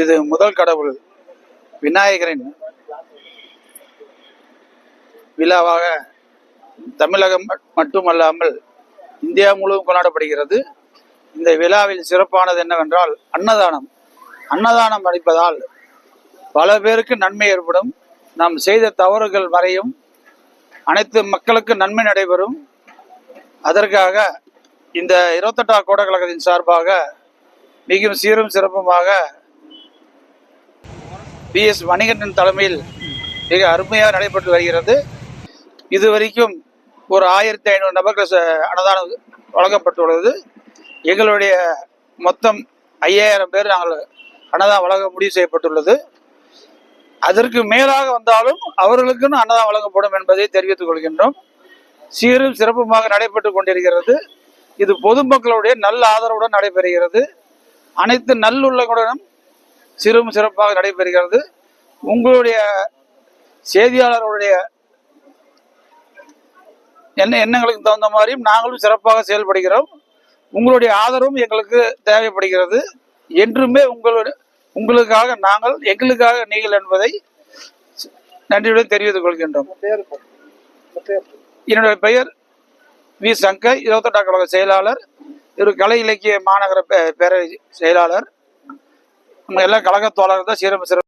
இது முதல் கடவுள் விநாயகரின் விழாவாக தமிழகம் மட்டுமல்லாமல் இந்தியா முழுவதும் கொண்டாடப்படுகிறது. இந்த விழாவில் சிறப்பானது என்னவென்றால் அன்னதானம். அன்னதானம் அளிப்பதால் பல பேருக்கு நன்மை ஏற்படும். நாம் செய்த தவறுகள் வரையும் அனைத்து மக்களுக்கு நன்மை நடைபெறும். அதற்காக இந்த இருபத்தெட்டாம் கோடக்கழகத்தின் சார்பாக மிகவும் சீரும் சிறப்புமாக பி எஸ் மணிகண்டன் தலைமையில் மிக அருமையாக நடைபெற்று வருகிறது. இதுவரைக்கும் ஒரு ஆயிரத்தி ஐநூறு நபர்கள் அன்னதானம் வழங்கப்பட்டுள்ளது. எங்களுடைய மொத்தம் ஐயாயிரம் பேர் நாங்கள் அன்னதானம் வழங்க முடிவு செய்யப்பட்டுள்ளது. அதற்கு மேலாக வந்தாலும் அவர்களுக்குன்னு அன்னதானம் வழங்கப்படும் என்பதை தெரிவித்துக் கொள்கின்றோம். சீரும் சிறப்புமாக நடைபெற்று கொண்டிருக்கிறது. இது பொதுமக்களுடைய நல்ல ஆதரவுடன் நடைபெறுகிறது. அனைத்து நல்லுள்ளங்களுடனும் சிறும் சிறப்பாக நடைபெறுகிறது. உங்களுடைய செய்தியாளர்களுடைய என்ன எண்ணங்களுக்கு தகுந்த மாதிரியும் நாங்களும் சிறப்பாக செயல்படுகிறோம். உங்களுடைய ஆதரவும் எங்களுக்கு தேவைப்படுகிறது. என்றுமே உங்களுடைய உங்களுக்காக நாங்கள் எங்களுக்காக நீங்கள் என்பதை நன்றியுடன் தெரிவித்துக் கொள்கின்றோம். என்னுடைய பெயர் வி சங்கர் இருபத்தெட்டாம் கழக செயலாளர். இவர் கலை இலக்கிய மாநகர பே- பேரவை செயலாளர். நம்ம எல்லாம் கழக தோழர்கள் தான் சிறப்பு சிறப்பு